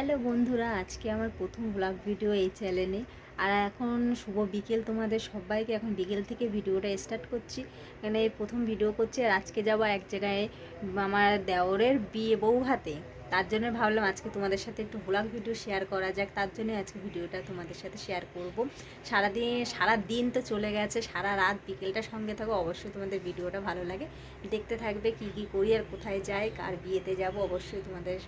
Hello বন্ধুরা, আজকে আমার প্রথম ব্লগ ভিডিও এই চ্যানেলে আর এখন শুভ বিকেল তোমাদের সবাইকে, এখন বিকেল থেকে ভিডিওটা স্টার্ট করছি। এখানে প্রথম ভিডিও করছি, আর আজকে যাব এক জায়গায় আমার দেওরের বিয়ে বউ হাতে। তার জন্য ভাবলাম আজকে তোমাদের সাথে একটু ব্লগ ভিডিও শেয়ার করা যাক। তার জন্য আজকে ভিডিওটা তোমাদের সাথে শেয়ার করব। সারাদিন সারা দিন তো চলে গেছে, সারা রাত বিকেলটা সঙ্গে থাকো, অবশ্যই তোমাদের ভিডিওটা ভালো লাগে। দেখতে থাকবে কি কি করি আর কোথায় যাই, কার বিয়েতে যাব, অবশ্যই তোমাদের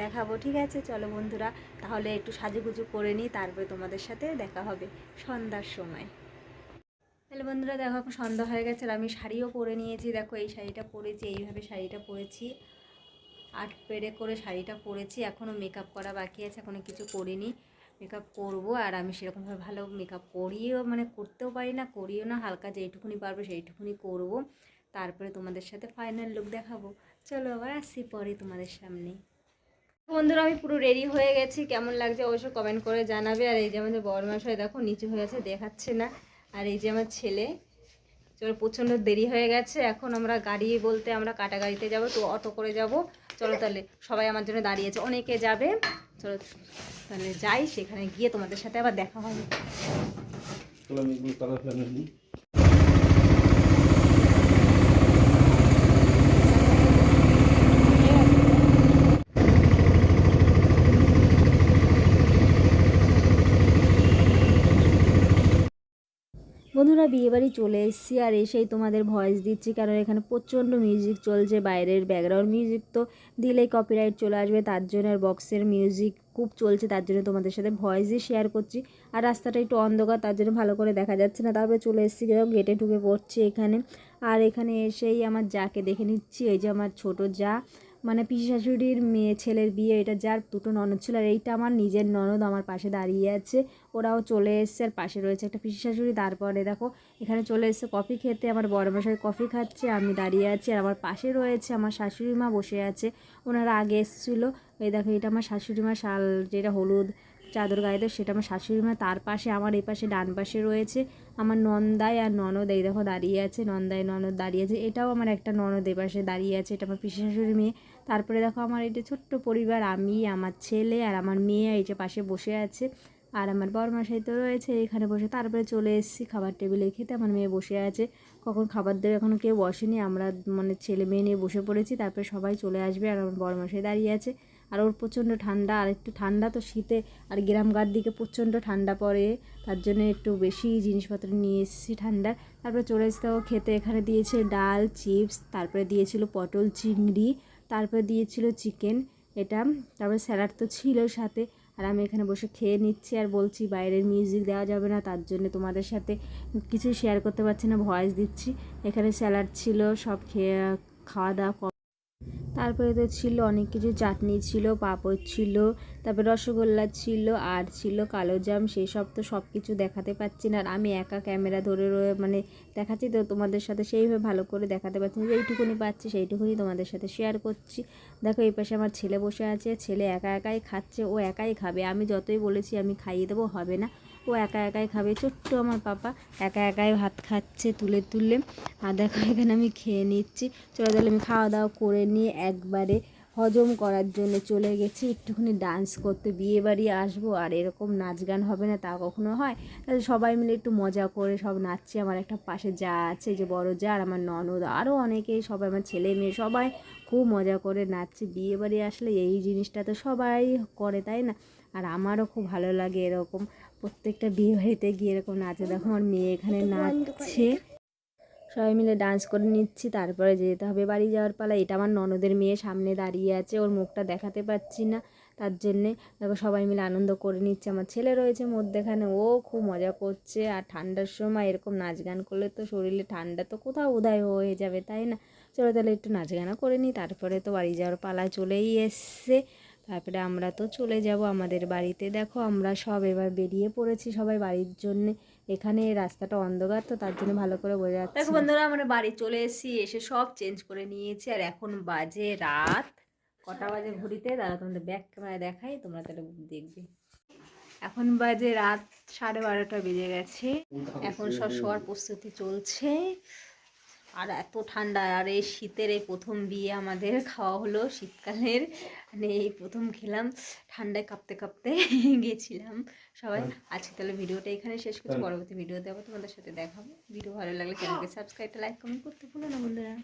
দেখাবো, ঠিক আছে? চলো বন্ধুরা, তাহলে একটু সাজুগুজু করে নিই, তারপরে তোমাদের সাথে দেখা হবে সন্ধ্যার সময়। তাহলে বন্ধুরা, দেখো এখন সন্ধ্যা হয়ে গেছে, আর আমি শাড়িও পরে নিয়েছি। দেখো এই শাড়িটা পরেছি, এইভাবে শাড়িটা পরেছি। আট পেরে করে শাড়িটা পরেছি এখনও মেকআপ করা বাকি আছে এখনও কিছু করিনি। মেকআপ করব আর আমি সেরকমভাবে ভালো মেকআপ করিও মানে করতেও পারি না, করিও না, হালকা যেইটুকুনি পারব সেইটুকুনি করব। তারপরে তোমাদের সাথে ফাইনাল লুক দেখাবো। চলো আবার আসছি পরে তোমাদের সামনে। বন্ধুরা, আমি পুরো রেডি হয়ে গেছি। কেমন লাগছে অবশ্যই কমেন্ট করে জানাবে। আর এই যে আমাদের বড় বরমাশাই দেখো, নিচু হয়ে আছে, দেখাচ্ছে না। আর এই যে আমার ছেলে, চলো প্রচণ্ড দেরি হয়ে গেছে। এখন আমরা গাড়ি বলতে আমরা কাটা গাড়িতে যাব, তো অটো করে যাব। চলো তাহলে সবাই আমার জন্য দাঁড়িয়েছে। অনেকে যাবে। চলো তাহলে যাই, সেখানে গিয়ে তোমাদের সাথে আবার দেখা হবে চলো আমি এগুলো কালার ফেলে নিই বন্ধুরা, বিয়েবাড়ি চলে এসেছি আর এসেই তোমাদের ভয়েস দিচ্ছি কারণ এখানে প্রচণ্ড মিউজিক চলছে, বাইরের ব্যাকগ্রাউন্ড মিউজিক তো দিলেই কপিরাইট চলে আসবে, তার জন্য আর বক্সের মিউজিক খুব চলছে, তার জন্য তোমাদের সাথে ভয়েসই শেয়ার করছি। আর রাস্তাটা একটু অন্ধকার, তার জন্য ভালো করে দেখা যাচ্ছে না। তারপরে চলে এসেছি দেখো গেটে ঢুকে পড়ছি এখানে। আর এখানে এসেই আমার যাকে দেখে নিচ্ছি, এই যে আমার ছোট যা। মানে পিসি শাশুড়ির মেয়ে, ছেলের বিয়ে, এটা যার দুটো ননদ ছিল আর এইটা আমার নিজের ননদ আমার পাশে দাঁড়িয়ে আছে। ওরাও চলে এসছে আর পাশে রয়েছে একটা পিসি শাশুড়ি। তারপরে দেখো, এখানে চলে এসছে কফি খেতে। আমার বড় মশাই কফি খাচ্ছে, আমি দাঁড়িয়ে আছি আর আমার পাশে রয়েছে আমার শাশুড়ি মা বসে আছে। ওনারা আগে এসেছিল। এই দেখো, এটা আমার শাশুড়ি মা শাল যেটা হলুদ চাদর গায়ে দেয় সেটা আমার শাশুড়ি মা, তার পাশে আমার, এই পাশে ডান পাশে রয়েছে আমার নন্দাই আর ননদ, এই দেখো দাঁড়িয়ে আছে, নন্দাই, ননদ দাঁড়িয়ে আছে, এটাও আমার একটা ননদ এই পাশে দাঁড়িয়ে আছে, এটা আমার পিসি শাশুড়ি মেয়ে। তারপরে দেখো আমার এটা ছোট্ট পরিবার, আমি, আমার ছেলে আর আমার মেয়ে এই যে পাশে বসে আছে, আর আমার বরমাসাই তো রয়েছে এখানে বসে। তারপরে চলে এসেছি খাবার টেবিলে খেতে, আমার মেয়ে বসে আছে, কখন খাবার দেবে এখনও কেউ বসেনি, আমরা মানে ছেলে মেয়ে নিয়ে বসে পড়েছি, তারপরে সবাই চলে আসবে আর আমার বরমাসাই দাঁড়িয়ে আছে। আর ওর প্রচণ্ড ঠান্ডা, আর একটু ঠান্ডা তো শীতে, আর গ্রামগার দিকে প্রচণ্ড ঠান্ডা পড়ে, তার জন্য একটু বেশি জিনিসপত্র নিয়ে এসেছি ঠান্ডা। তারপরে চলে এসে খেতে, এখানে দিয়েছে ডাল, চিপস, তারপরে দিয়েছিল পটল চিংড়ি, তারপরে দিয়েছিল চিকেন, এটা, তারপরে স্যালাড তো ছিল সাথে, আর আমি এখানে বসে খেয়ে নিচ্ছি আর বলছি বাইরের মিউজিক দেওয়া যাবে না, তার জন্য তোমাদের সাথে কিছু শেয়ার করতে পারছি না ভয়েস দিচ্ছি। এখানে স্যালাড ছিল, সব খেয়ে, খাওয়া দাওয়া তারপরে তো ছিল অনেক কিছু। চাটনি ছিল, পাঁপড় ছিল, তারপরে রসগোল্লা ছিল, আর ছিল কালো জাম। সেই সব তো সব কিছু দেখাতে পাচ্ছি না। আর আমি একা ক্যামেরা ধরে মানে দেখাচ্ছি তো তোমাদের সাথে সেইভাবে ভালো করে দেখাতে পারছি না। যেইটুকুনি পাচ্ছি সেইটুকুনি তোমাদের সাথে শেয়ার করছি। দেখো এই পাশে আমার ছেলে বসে আছে। ছেলে একা একাই খাচ্ছে, ও একাই খাবে। আমি যতই বলেছি আমি খাইয়ে দেবো, হবে না। ও একা একাই খাবে। ছোট্ট আমার পাপা একা একাই ভাত খাচ্ছে তুলে তুলে। আর দেখো, এখানে আমি খেয়ে নিচ্ছি। চলে তাহলে আমি খাওয়া দাওয়া করে নিয়ে একবারে হজম করার জন্য চলে গেছি। একটুখানি ডান্স করতে বিয়ে বাড়ি আসব। আর এরকম নাচ গান হবে না, তা কখনো হয়? তাহলে সবাই মিলে একটু মজা করে সব নাচছি। আমার একটা পাশে যা আছে, যে বড় যা, আর আমার ননদ আরও অনেকেই সবাই, আমার ছেলে মেয়ে সবাই খুব মজা করে নাচছে। বিয়ে বাড়ি আসলে এই জিনিসটা তো সবাই করে, তাই না? আর আমারও খুব ভালো লাগে এরকম। প্রত্যেকটা বিয়ে বাড়িতে গিয়ে এরকম নাচে। দেখো আমার মেয়ে এখানে নাচছে। সবাই মিলে ডান্স করে নিচ্ছি তারপরে যেতে হবে বাড়ি যাওয়ার পালা। এটা আমার ননদের মেয়ে সামনে দাঁড়িয়ে আছে ওর মুখটা দেখাতে পাচ্ছি না। তার জন্যে দেখো সবাই মিলে আনন্দ করে নিচ্ছে। আমার ছেলে রয়েছে মধ্যেখানে ও খুব মজা করছে। আর ঠান্ডার সময় এরকম নাচ গান করলে তো শরীরে ঠান্ডা তো কোথাও উদয় হয়ে যাবে তাই না? চলো তাহলে একটু নাচ গানা করে নিই তারপরে তো বাড়ি যাওয়ার পালা চলেই এসছে। তারপরে আমরা তো চলে যাব আমাদের বাড়িতে। দেখো আমরা সব এবার বেরিয়ে পড়েছি সবাই বাড়ির জন্য। এখানে রাস্তাটা অন্ধকার তো তার জন্য ভালো করে বোঝা যাচ্ছে দেখো বন্ধুরা আমরা বাড়ি চলে এসেছি এসে সব চেঞ্জ করে নিয়েছি। আর এখন বাজে রাত কটা বাজে ঘড়িতে? তারা তোমাদের ব্যাক ক্যামেরায় দেখাই তোমরা তাহলে দেখবে। এখন বাজে রাত সাড়ে বারোটা বেজে গেছে। এখন সব শোয়ার প্রস্তুতি চলছে। আর এত ঠান্ডা আর এই শীতের এই প্রথম বিয়ে আমাদের খাওয়া হলো শীতকালের। মানে এই প্রথম খেলাম ঠান্ডায় কাঁপতে কাঁপতে গেছিলাম। সবাই আজকে তাহলে ভিডিওটা এখানে শেষ করছি পরবর্তী ভিডিও আবার তোমাদের সাথে দেখাবো ভিডিও ভালো লাগলে চ্যানেলকে সাবস্ক্রাইবটা লাইক কমেন্ট করতে ভুলো না বন্ধুরা।